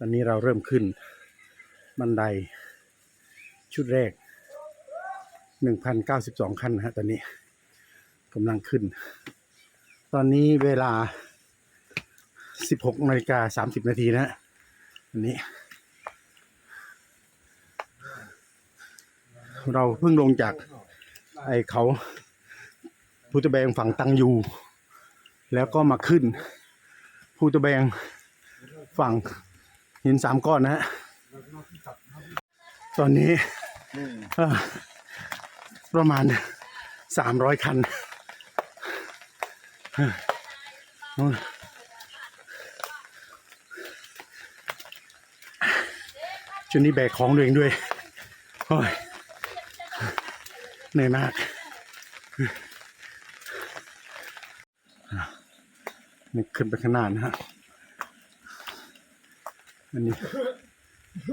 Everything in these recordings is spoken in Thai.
ตอนนี้เราเริ่มขึ้น บันได ชุดแรก 1,092 ขั้นนะฮะตอนนี้กำลังขึ้น ตอนนี้เวลา 16นาฬิกา30 นาทีนะฮะอันนี้ เราเพิ่งลงจากไอเขาภูตะแบงฝั่งตังยู แล้วก็มาขึ้นภูตะแบงฝั่ง หินสามก้อนนะฮะตอนนี้ประมาณสามร้อยคันนู่นชุดนี้แบกของตัวเองด้วยโอ้ยเหนื่อยมาก นี่ขึ้นไปข้างหน้านะฮะ อันนี้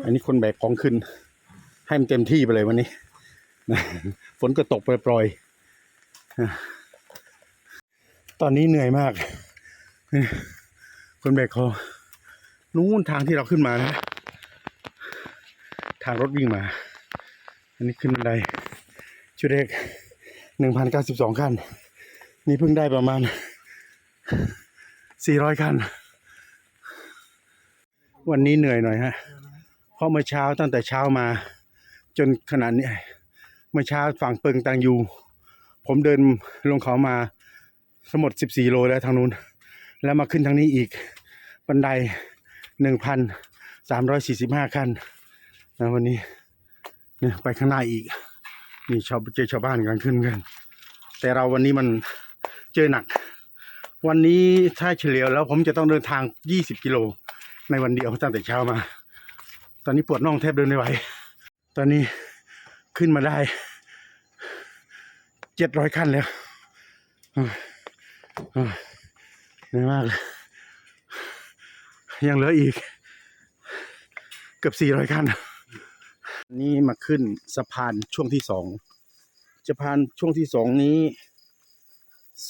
อันนี้คนแบกของขึ้น ให้มันเต็มที่ไปเลยวันนี้ ฝนก็ตกปล่อยๆตอนนี้เหนื่อยมาก คนแบกของนู้นทางที่เราขึ้นมานะ ทางรถวิ่งมา อันนี้ขึ้นบันไดชุดเล็กหนึ่งพันเก้าสิบสองขั้น นี่เพิ่งได้ประมาณสี่ร้อยขั้น วันนี้เหนื่อยหน่อยฮะเพราะเมื่อเช้าตั้งแต่เช้ามา จนขนาดนี้เมื่อเช้าฝั่งเปิงตังยู ผมเดินลงเขามาทั้งหมด14โลแล้วทางนู้น แล้วมาขึ้นทางนี้อีกบันได1,345ขั้นนะวันนี้เนี่ยไปข้างหน้าอีกนี่ชาวเจอชาวบ้านกำลังขึ้นกัน แต่เราวันนี้มันเจอหนัก วันนี้ถ้าเฉลี่ยแล้วผมจะต้องเดินทาง20กิโล ในวันเดียวตั้งแต่เช้ามา ตอนนี้ปวดน่องแทบเดินไม่ไหว ตอนนี้ขึ้นมาได้เจ็ดร้อยขั้นแล้วเหนื่อยมากเลยยังเหลืออีก เกือบสี่ร้อยขั้น นี่มาขึ้นสะพานช่วงที่สองสะพานช่วงที่สองนี้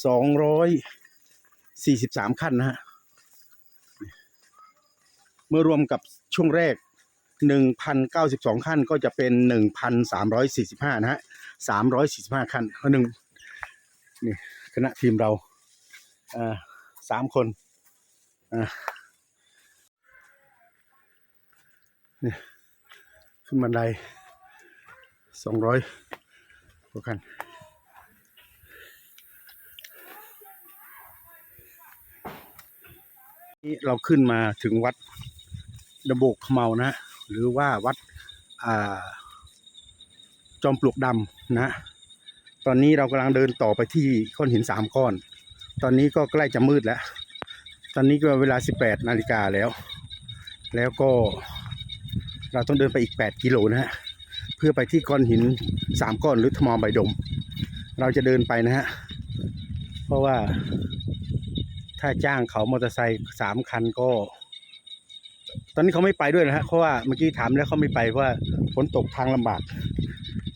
สองร้อยสี่สิบสามขั้นนะฮะ เมื่อรวมกับช่วงแรก 1,092 ขั้นก็จะเป็น 1,345 นะฮะ 345 ขั้นข้อหนึ่งนี่คณะทีมเราอ่าสามคนอ่านี่ขึ้นบันได200กว่าขั้นนี่เราขึ้นมาถึงวัด ดโบกเขมานะหรือว่าวัดอจอมปลวกดำนะตอนนี้เรากำลังเดินต่อไปที่ก้อนหินสามก้อน ตอนนี้ก็ใกล้จะมืดแล้ว ตอนนี้ก็เวลา 18นาฬิกาแล้ว แล้วก็เราต้องเดินไปอีก 8 กิโลนะฮะเพื่อไปที่ก้อนหินสามก้อนหรือทมอใบดม เราจะเดินไปนะฮะเพราะว่าถ้าจ้างเขามอเตอร์ไซค์สามคันก็ ตอนนี้เขาไม่ไปด้วยนะฮะเพราะว่าเมื่อกี้ถามแล้วเขาไม่ไปเพราะว่าฝนตกทางลำบาก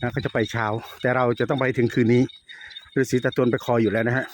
นะเขาจะไปเช้า แต่เราจะต้องไปถึงคืนนี้ฤาษีตะตวนไปคอยอยู่แล้วนะฮะ